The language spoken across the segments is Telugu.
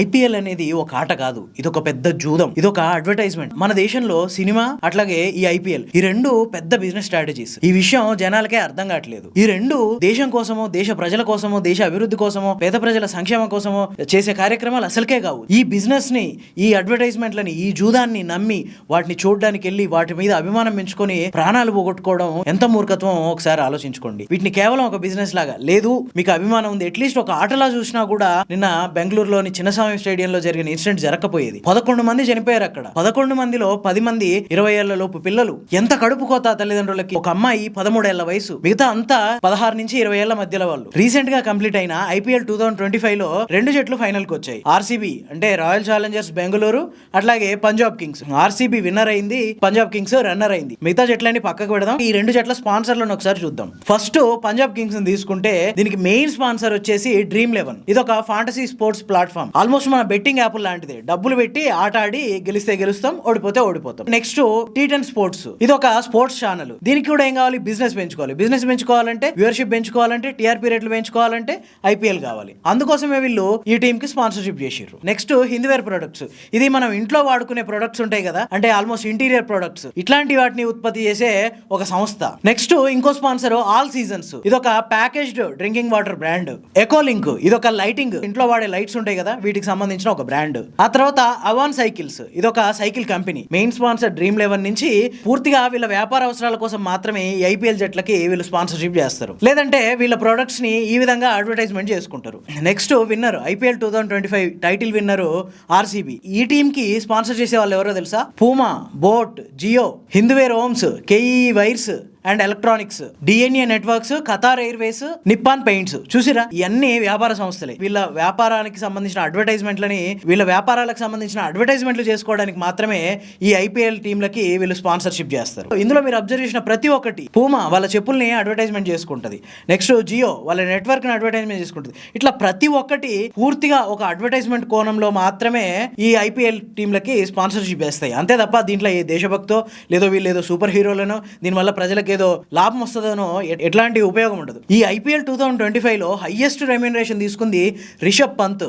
ఐపీఎల్ అనేది ఒక ఆట కాదు. ఇది ఒక పెద్ద జూదం. ఇది ఒక అడ్వర్టైజ్మెంట్ మన దేశంలో సినిమా అట్లాగే ఈ ఐపీఎల్ ఈ రెండు పెద్ద బిజినెస్ స్ట్రాటజీస్ ఈ విషయం జనాలకే అర్థం కావట్లేదు. ఈ రెండు దేశం కోసమో దేశ ప్రజల కోసమో దేశ అభివృద్ధి కోసమో పేద ప్రజల సంక్షేమం కోసమో చేసే కార్యక్రమాలు అసలుకే కావు. ఈ బిజినెస్ని ఈ అడ్వర్టైజ్మెంట్లని ఈ జూదాన్ని నమ్మి వాటిని చూడడానికి వెళ్ళి వాటి మీద అభిమానం పెంచుకొని ప్రాణాలు పోగొట్టుకోవడం ఎంత మూర్ఖత్వం ఒకసారి ఆలోచించుకోండి. వీటిని కేవలం ఒక బిజినెస్ లాగా లేదు మీకు అభిమానం ఉంది. అట్లీస్ట్ ఒక ఆటలా చూసినా కూడా నిన్న బెంగళూరులోని చిన్న చిన్నస్వామి స్టేడియంలో జరిగిన ఇన్సిడెంట్ జరగకపోయేది. పదకొండు మంది చనిపోయారు అక్కడ. పదకొండు మందిలో పది మంది ఇరవై ఏళ్ళ లోపు పిల్లలు. ఎంత కడుపు కోత తల్లిదండ్రులకి? ఒక అమ్మాయి పదమూడేళ్ళ వయసు. మిగతా అంతా పదహారు నుంచి ఇరవై ఏళ్ళ మధ్యలో వాళ్ళు. రీసెంట్గా కంప్లీట్ అయిన ఐపీఎల్ టూ థౌసండ్ ట్వంటీ ఫైవ్లో రెండు జట్లు ఫైనల్కి వచ్చాయి ఆర్సీబీ అంటే రాయల్ ఛాలెంజర్స్ బెంగళూరు అట్లాగే పంజాబ్ కింగ్స్. ఆర్సీబీ విన్నర్ అయింది పంజాబ్ కింగ్స్ రన్నర్ అయింది. మిగతా జట్లన్నీ పక్కకు పెడదాం. ఈ రెండు జట్ల స్పాన్సర్లను ఒకసారి చూద్దాం. ఫస్ట్ పంజాబ్ కింగ్స్ని తీసుకుంటే దీనికి మెయిన్ స్పాన్సర్ వచ్చేసి డ్రీమ్ లెవెన్. ఇది ఒక fantasy sports platform almost almost మన బెట్టింగ్ యాప్ లాంటిది. డబ్బులు పెట్టి ఆట ఆడి గెలిస్తే గెలుస్తాం ఓడిపోతే ఓడిపోతాం. Next T ten sports. ఇది ఒక స్పోర్ట్స్ ఛానల్. దీనికి కూడా ఏం కావాలి? బిజినెస్ పెంచుకోవాలి. బిజినెస్ పెంచుకోవాలంటే వ్యూవర్షిప్ పెంచుకోవాలంటే టీఆర్పీ రేట్లు పెంచుకోవాలంటే ఐపీఎల్ కావాలి. అందుకోసమే వీళ్ళు ఈ టీమ్కి స్పాన్సర్షిప్ చేసిర్రు. Next Hindware products. ఇది మనం ఇంట్లో వాడుకునే ప్రొడక్ట్స్ ఉంటాయి కదా అంటే ఆల్మోస్ట్ ఇంటీరియర్ ప్రొడక్ట్స్. ఇట్లాంటి వాటిని ఉత్పత్తి చేసే ఒక సంస్థ. నెక్స్ట్ ఇంకో స్పాన్సర్ ఆల్ సీజన్స్. ఇది ఒక packaged drinking water brand. Eco Link ఇది ఒక లైటింగ్. ఇంట్లో వాడే లైట్స్ ఉంటాయి కదా వీటికి సంబంధించిన ఒక బ్రాండ్. ఆ తర్వాత అవాన్ సైకిల్స్. ఇది ఒక cycle company. Main sponsor Dream eleven నుంచి పూర్తిగా వీళ్ళ వ్యాపార అవసరాల కోసం మాత్రమే ఈ ఐపీఎల్ జట్లకి వీళ్ళు స్పాన్సర్షిప్ చేస్తారు. లేదంటే వీళ్ళ ప్రొడక్ట్స్ని ఈ విధంగా అడ్వర్టైజ్మెంట్ చేసుకుంటారు. Next winner IPL two thousand twenty five title winner RCB. ఈ టీమ్కి స్పాన్సర్ చేసే వాళ్ళు ఎవరో తెలుసా? Puma Boat Jio Hindware homes KE wires and electronics DNA networks Qatar Airways Nippon paints. చూసిరా? ఇవన్నీ వ్యాపార సంస్థలే. వీళ్ళ వ్యాపారానికి సంబంధించిన అడ్వర్టైజ్మెంట్లని వీళ్ళ వ్యాపారాలకు సంబంధించిన అడ్వర్టైజ్మెంట్లు చేసుకోవడానికి మాత్రమే ఈ ఐపీఎల్ టీంలకి వీళ్ళు స్పాన్సర్షిప్ చేస్తారు. ఇందులో మీరు అబ్జర్వ్ చేసిన ప్రతి ఒక్కటి పూమా వాళ్ళ చెప్పుల్ని అడ్వర్టైజ్మెంట్ చేసుకుంటది. నెక్స్ట్ జియో వాళ్ళ నెట్వర్క్ని అడ్వర్టైజ్మెంట్ చేసుకుంటుంది. ఇట్లా ప్రతి ఒక్కటి పూర్తిగా ఒక అడ్వర్టైజ్మెంట్ కోణంలో మాత్రమే ఈ ఐపీఎల్ టీంలకి స్పాన్సర్షిప్ చేస్తాయి. అంతే తప్ప దీంట్లో ఏ దేశభక్తో లేదో వీళ్ళు ఏదో సూపర్ హీరోలను దీనివల్ల ప్రజలకి ఏదో లాభం వస్తుందనో ఎట్లాంటి ఉపయోగం ఉండదు. ఈ ఐపీఎల్ టూ థౌసండ్ ట్వంటీ ఫైవ్లో హయ్యెస్ట్ రెమ్యూనరేషన్ తీసుకుంది రిషబ్ పంత్.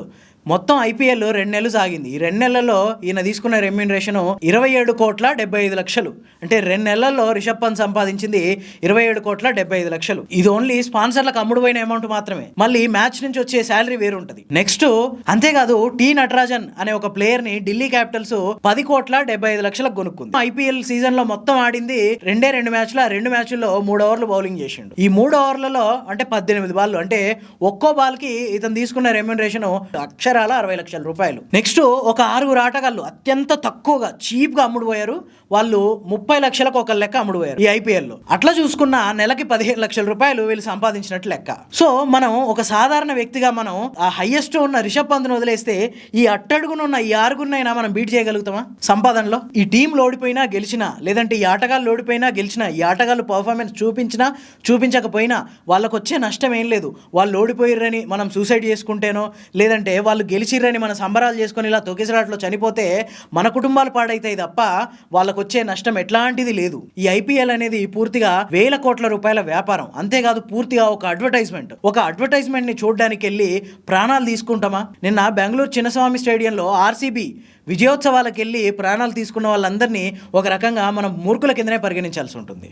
మొత్తం ఐపీఎల్ రెండు నెలలు సాగింది. ఈ రెండు నెలల్లో ఈయన తీసుకున్న రెమ్యూనరేషన్ ఇరవై ఏడు కోట్ల డెబ్బై ఐదు లక్షలు. అంటే రెండు నెలల్లో రిషబ్ పంత్ సంపాదించింది ఇరవై ఏడు కోట్ల డెబ్బై ఐదు లక్షలు. ఇది ఓన్లీ స్పాన్సర్లకు అమ్ముడుపోయిన అమౌంట్ మాత్రమే. మళ్ళీ మ్యాచ్ నుంచి వచ్చే శాలరీ వేరు ఉంటుంది నెక్స్ట్ అంతేకాదు టీ నటరాజన్ అనే ఒక ప్లేయర్ని ఢిల్లీ క్యాపిటల్స్ పది కోట్ల డెబ్బై ఐదు లక్షలకు కొనుక్కుంది. ఐపీఎల్ సీజన్లో మొత్తం ఆడింది రెండే రెండు మ్యాచ్లు ఆ రెండు మ్యాచ్ల్లో మూడు ఓవర్లు బౌలింగ్ చేసిండు. ఈ మూడు ఓవర్లలో అంటే పద్దెనిమిది బాల్ అంటే ఒక్కో బాల్కి ఇతను తీసుకున్న రెమ్యూనరేషన్ ఎకరాల అరవై లక్షల రూపాయలు. నెక్స్ట్ ఒక ఆరుగురు ఆటగాళ్ళు అత్యంత తక్కువగా చీప్గా అమ్ముడుపోయారు. వాళ్ళు ముప్పై లక్షలకు ఒక లెక్క అమ్ముడుపోయారు ఈ ఐపీఎల్లో అట్లా చూసుకున్న నెలకి పదిహేను లక్షల రూపాయలు వీళ్ళు సంపాదించినట్టు లెక్క. సో మనం ఒక సాధారణ వ్యక్తిగా మనం ఆ హైయెస్ట్ ఉన్న రిషబ్ పంత్ను వదిలేస్తే ఈ అట్టడుగునున్న ఈ ఆరుగురినైనా మనం బీట్ చేయగలుగుతామా? సంపాదనలో ఈ టీం ఓడిపోయినా గెలిచినా లేదంటే ఈ ఆటగాళ్ళు ఓడిపోయినా గెలిచినా ఈ ఆటగాళ్ళు పర్ఫార్మెన్స్ చూపించినా చూపించకపోయినా వాళ్ళకు వచ్చే నష్టం ఏం లేదు. వాళ్ళు లోడిపోయారని మనం సూసైడ్ చేసుకుంటేనో లేదంటే వాళ్ళు గెలిచిర్రని మన సంబరాలు చేసుకొని ఇలా తొకిసరాట్లో చనిపోతే మన కుటుంబాలు పాడైతాయి తప్ప వాళ్ళకు వచ్చే నష్టం ఎట్లాంటిది లేదు. ఈ ఐపీఎల్ అనేది పూర్తిగా వేల కోట్ల రూపాయల వ్యాపారం. అంతేకాదు పూర్తిగా ఒక అడ్వర్టైజ్మెంట్. ఒక అడ్వర్టైజ్మెంట్ని చూడడానికి వెళ్ళి ప్రాణాలు తీసుకుంటామా? నిన్న బెంగళూరు చిన్నస్వామి స్టేడియంలో ఆర్సీబీ విజయోత్సవాలకు వెళ్ళి ప్రాణాలు తీసుకున్న వాళ్ళందరినీ ఒక రకంగా మనం మూర్ఖుల కిందనే పరిగణించాల్సి ఉంటుంది.